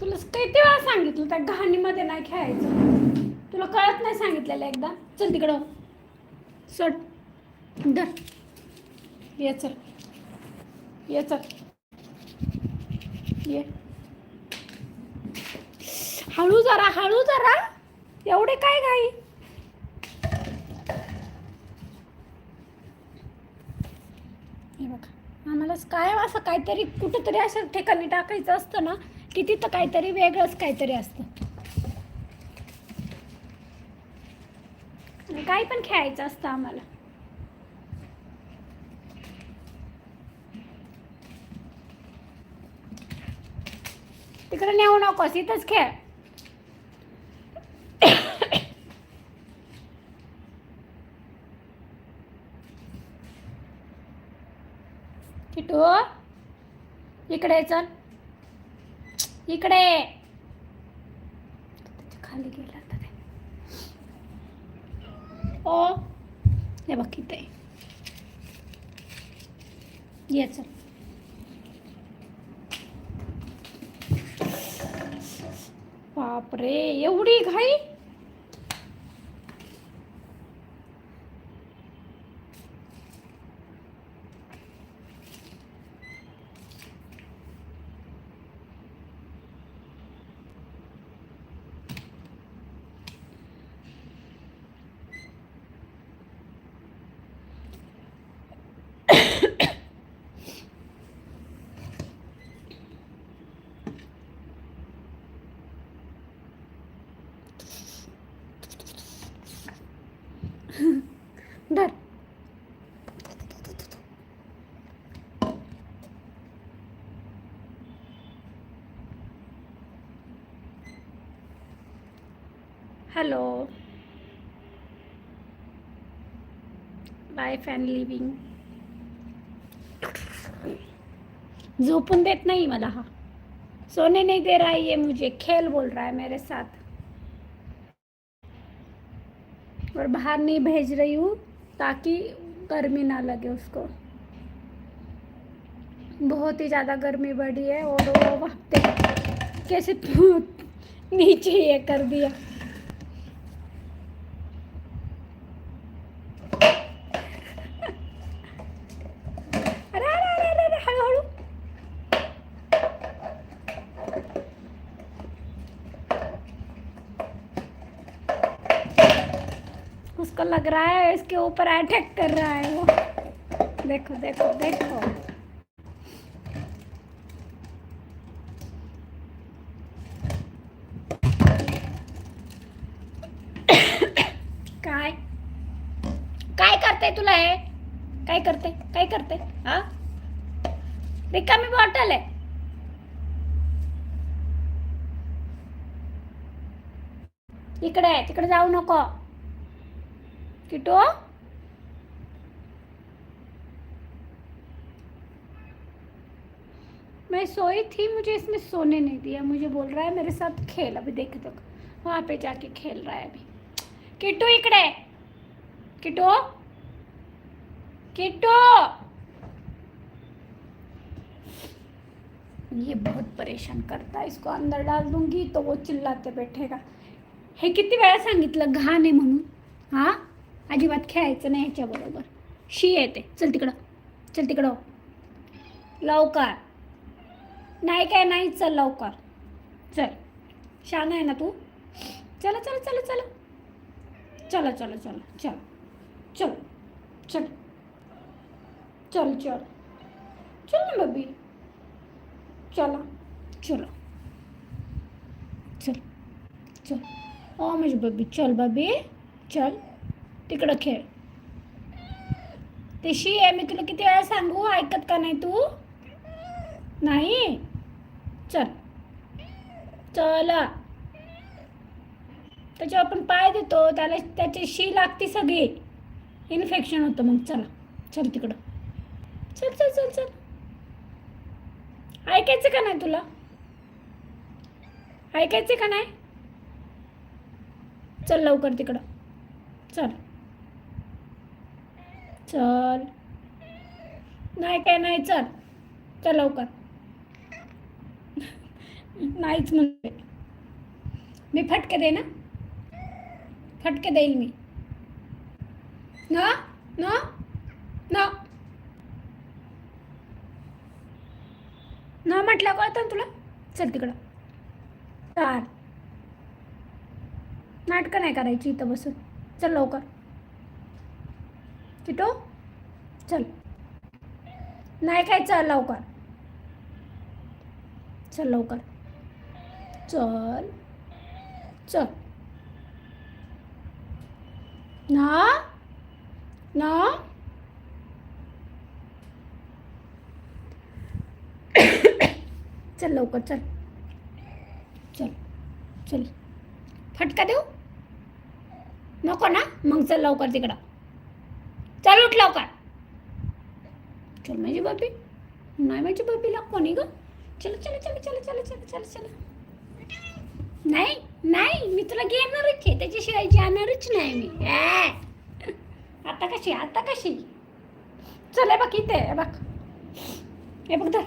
तुला किती वेळा सांगितलं त्या घाणीमध्ये नाही खेळायचं? तुला कळत नाही सांगितलेलं एकदा? चल तिकडं. सट धर. ये चल. ये चल. ये. हळू जरा हळू जरा. एवढे काय घाई? हे बघा. आम्हाला काय असं काहीतरी कुठंतरी अशा ठिकाणी टाकायचं असतं ना की तिथं काहीतरी वेगळंच काहीतरी असतं. काही पण खेळायचं असतं आम्हाला. तिकडे नेऊ नकोस इथंच खेळ. किटू इकडे चल. इकडे. खाली गेला ओ. हे बघ इथे. ये चल. बापरे एवढी घाई? हॅलो लाईफ अँड लिव्हिंग झोपून देत नाही मला हा. सोने नहीं दे रहा है ये मुझे. खेल बोल रहा है मेरे साथ. और बाहर नहीं भेज रही हूँ ताकि गर्मी ना लगे उसको. बहुत ही ज़्यादा गर्मी बढ़ी है और वो पे कैसे नीचे ये कर दिया। लग रहा है, इसके ऊपर अटैक कर रहा है वो। देखो देखो देखो। काय? काय करते तुला हे? काय करते? काय करते? हा? रिकामी बॉटल आहे. इकडे, तिकडे जाऊ नको. किटो? मैं सोई थी, मुझे इसने सोने नहीं दिया। मुझे बोल रहा है, मेरे साथ खेल अभी, देख दो वहाँ पे जाके खेल रहा है अभी। किट्टू इकडे! किट्टू किट्टू ये बहुत परेशान करता है, इसको अंदर डाल दूँगी तो वो चिल्लाते बैठेगा। हे किती वेळा सांगितलं घाण आहे म्हणून हाँ? अजिबात खेळायचं नाही ह्याच्याबरोबर. शी येते. चल तिकडं. चल तिकडं. लवकर. नाही काय नाही चल लवकर. चल. छान आहे ना तू? चला चला चला चला. चला चला चला. चल. चल. चल. चल चल. चल ना बबी चला. चलो. चल. चल. ओ माझी बबी चल बबी चल. तिकडं खेळ. ते शी आहे मी तुला किती वेळा सांगू ऐकत का नाही तू? नाही? चल. चला. त्याच्यावर आपण पाय देतो त्याला त्याची शी लागते सगळी. इन्फेक्शन होतं मग चला. चल तिकडं. चल चल चल चल. ऐकायचं का नाही तुला? ऐकायचं का नाही? चल लवकर तिकडं. चल. चल. नाही काय नाही चल. चल लवकर. नाहीच म्हणते. मी फटके दे ना. फटके देईल मी. न न न. न म्हटलं कळतं ना तुला? चल तिकडं. चार नाटकं नाही करायची इथं बसून. चल लवकर. किटो चल. नाही काय चल लवकर. चल लवकर. चल. चल. ना? ना? चल लवकर चल. चल. चल. फटका देऊ? नको ना? मग चल लवकर तिकडं. चल उठ लवकर. चल माझी बाबी नाही माझी बाबीला कोणी ग? चल चल चल चल चल चल चल चल. नाही नाही मी तुला घेणारच आहे. त्याच्याशिवाय जाणारच नाही मी. आता कशी आता कशी? चल हे बघ इथे बघ. हे बघ धर.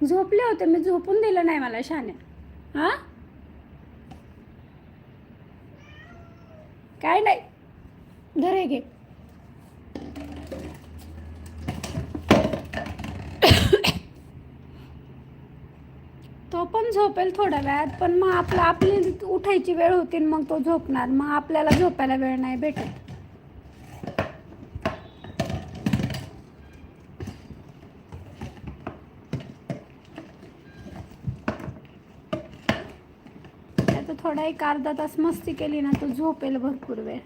झोपले होते. मी झोपून दिलं नाही मला शाने. हा? काय नाही. धरे घे तो पण झोपेल थोड्या वेळात पण मग आपलं आपली उठायची वेळ होती मग तो झोपणार. मग आपल्याला झोपायला वेळ नाही भेटत. तर थोडा एक अर्धा तास मस्ती केली ना तो झोपेल भरपूर वेळ.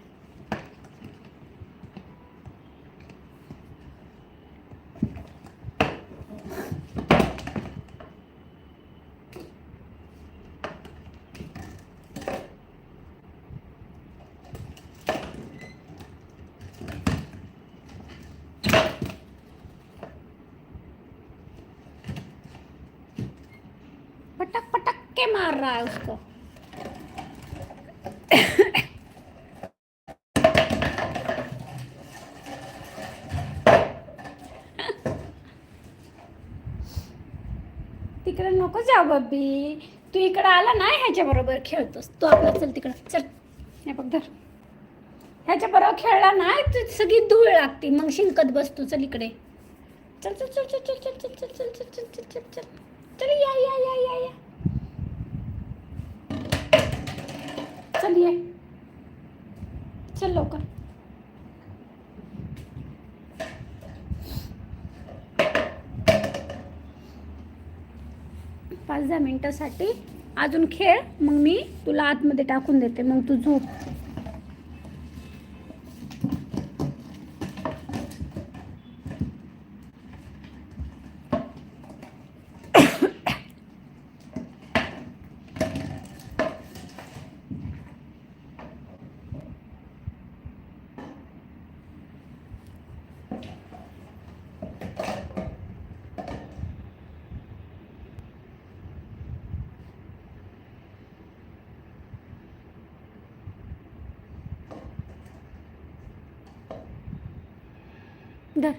पटक पटक के मार रहा है उसको. तिकडे नको जाऊ बाबी. तू इकडे आला ना ह्याच्या बरोबर खेळतोस. तू आपला चल तिकडं. चल. हे बघ धर. ह्याच्या बरोबर खेळला ना सगळी धूळ लागते. मग शिंकत बसतो चल इकडे. चल चल चल चल चल चल चल चल चल चल चल चल या या या या या चल ये चल लवकर पाच दहा मिनटासाठी अजून खेळ मग मी तुला आतमध्ये टाकून देते. मग तू झोप धर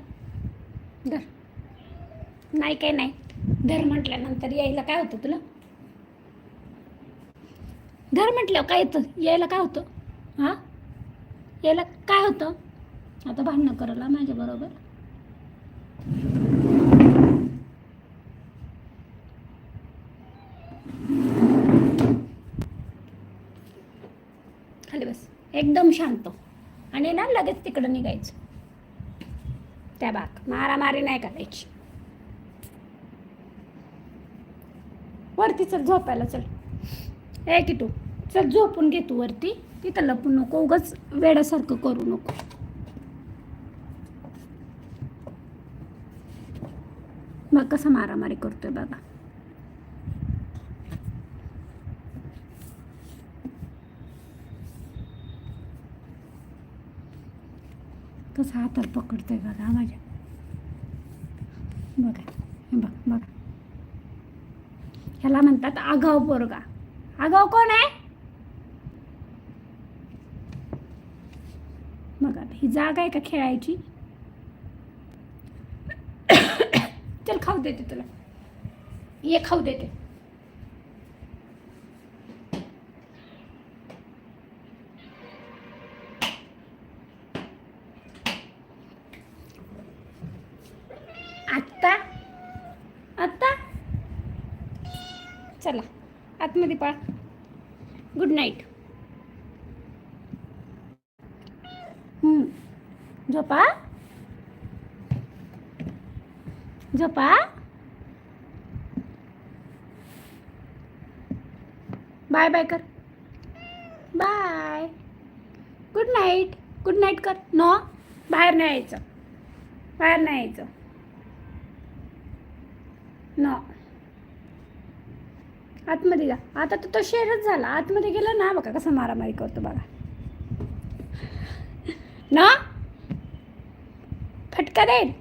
धर नाही काय नाही. धर म्हटल्यानंतर यायला काय होतं तुला? धर म्हटलं काय येतं? यायला काय होतं? हां? यायला काय होतं? आता भांडणं करायला माझ्या बरोबर. खाली बस. एकदम शांत. आणि ना लगेच तिकडं निघायचं. त्या बाग. मारामारी नाही करायची. वरती चल झोपायला चल. ए तू चल झोपून घे तू वरती. तिथं लपू नको उगाच वेड्यासारखं करू नको. बघ कसं मारामारी करतोय बघा कसं हातात पकडतोय बघा माझ्या. बघा बघ बघा. ह्याला म्हणतात आगाव पोरगा. आगाव कोण आहे? बघा ही जागा आहे का खेळायची? चल खाऊ देते तुला. ये खाऊ देते. चला आतमध्ये पळा. गुड नाईट झोपा. झोपा. बाय बाय कर. Bye good night good night कर. नो बाहेर नाही यायचं. बाहेर नाही यायचं. नो आतमध्ये जा. आता तर तो शेरच झाला. आतमध्ये गेला ना बघा कसा मारामारी करतो बघा. ना? फटका देईल.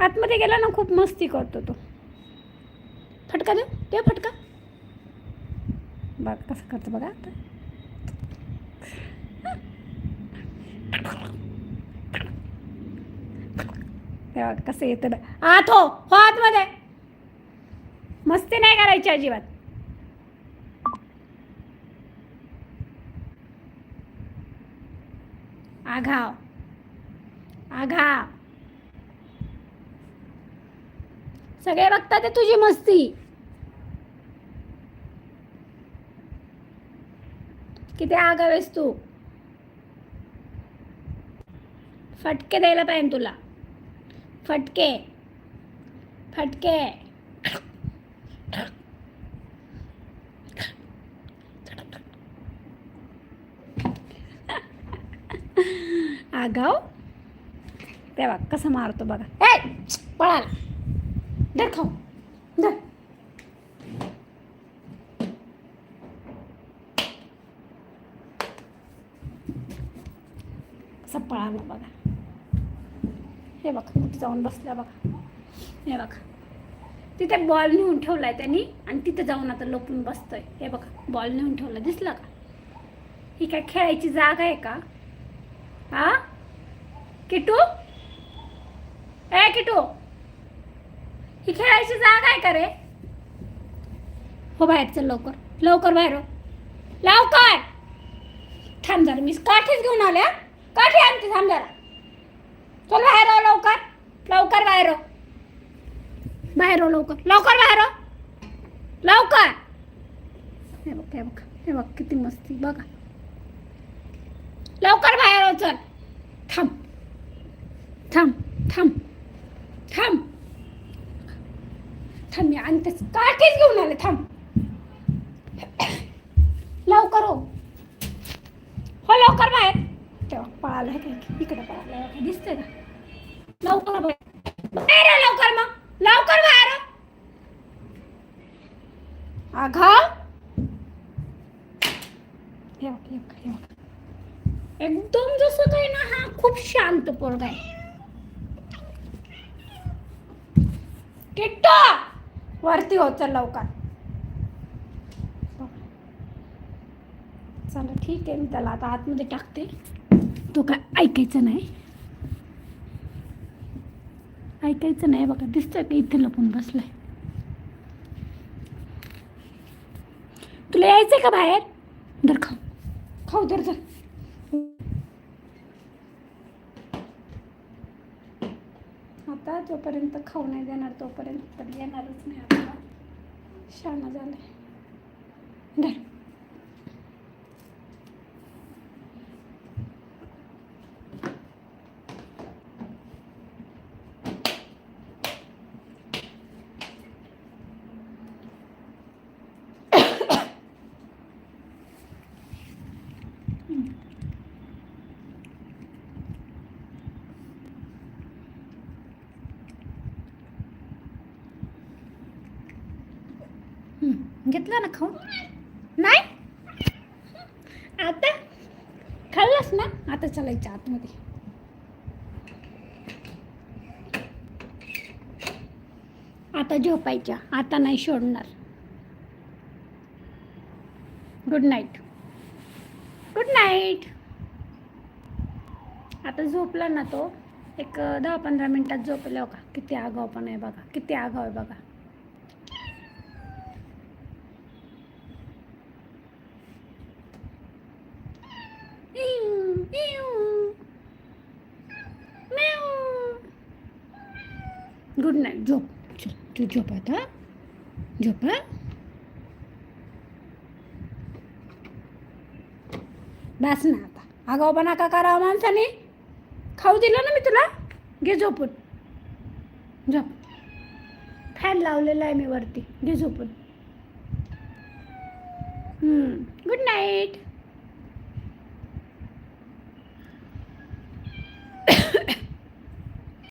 आतमध्ये गेला ना खूप मस्ती करतो तो. फटका देऊ? दे फटका? बघ कसं करतो बघा आता. बघा कसं येतं बघ. आत हो हो आतमध्ये. मस्ती नाही करायची अजिबात. आघाव. आघाव. सगळे बघतात ते तुझी मस्ती. किती आगाव आहेस तू? फटके द्यायला पाहिजे तुला. फटके. फटके. आगाव. तेव्हा कसं मारतो बघा. ए पळाला धर खाऊ. धर. कसं पळाला बघा. हे बघा कुठे जाऊन बसल्या बघा. हे बघा. तिथे बॉल नेऊन ठेवलाय त्यांनी आणि तिथे जाऊन आता लपून बसतोय. हे बघा बॉल नेऊन ठेवला. दिसला का? ही काय खेळायची जागा आहे का? हा किटू? ए किटू! ही खेळायची जागा आहे का रे? हो बाहेर चल लवकर. लवकर बाहेर हो. लवकर! थांब जरा मी काठीच घेऊन आले काठी आणते थांब जरा. चल बाहेर हो लवकर. लवकर बाहेर हो. बाहेर हो लवकर. लवकर बाहेर हो. लवकर. हे बघ हे बघ हे बघ किती मस्ती बघा. लवकर बाहेर हो, चल. थांब. थांब थांब. थांब. थांब मी आणतेच काठीच घेऊन आले थांब. लवकर हो. हो लवकर बाहेर. तेव्हा पळाला आहे काय इकडे पळाला दिसतंय का? लवकर बाहेर बाहेर ये लवकर मग लवकर बाहेर हो. आघाव हे बघ, हे बघ, हे बघ. एकदम जसं काही ना हा खूप शांत पोरगा आहे किट्टो! वरती हो चल लवकर. चला ठीक आहे मी त्याला आता आतमध्ये टाकते. तो काय ऐकायचं नाही. ऐकायचं नाही बघा दिसतंय का इथे लपून बसलाय. तुला यायचंय का बाहेर? धर खाऊ. खाऊ धर धर. आता जोपर्यंत खाऊ नाही देणार तोपर्यंत तर येणारच नाही आता. शाणा झालं आहे हं, घेतला ना खाऊन? नाही? आता? खाल्लास ना? आता चलायच्या आतमध्ये. आता झोपायच्या. आता नाही सोडणार. गुड नाईट गुड नाईट आता झोपला ना तो. एक दहा पंधरा मिनटात झोपले हो का? किती आगाव पण आहे बघा. किती आगाव आहे बघा. गुड नाईट झोप झोप तू झोप आता झोप बस ना आता आगाऊपणा का करावा माणसाने खाऊ दिलं ना मी तुला घे झोपून झोप फॅन लावलेला आहे मी वरती घे झोपून गुड नाईट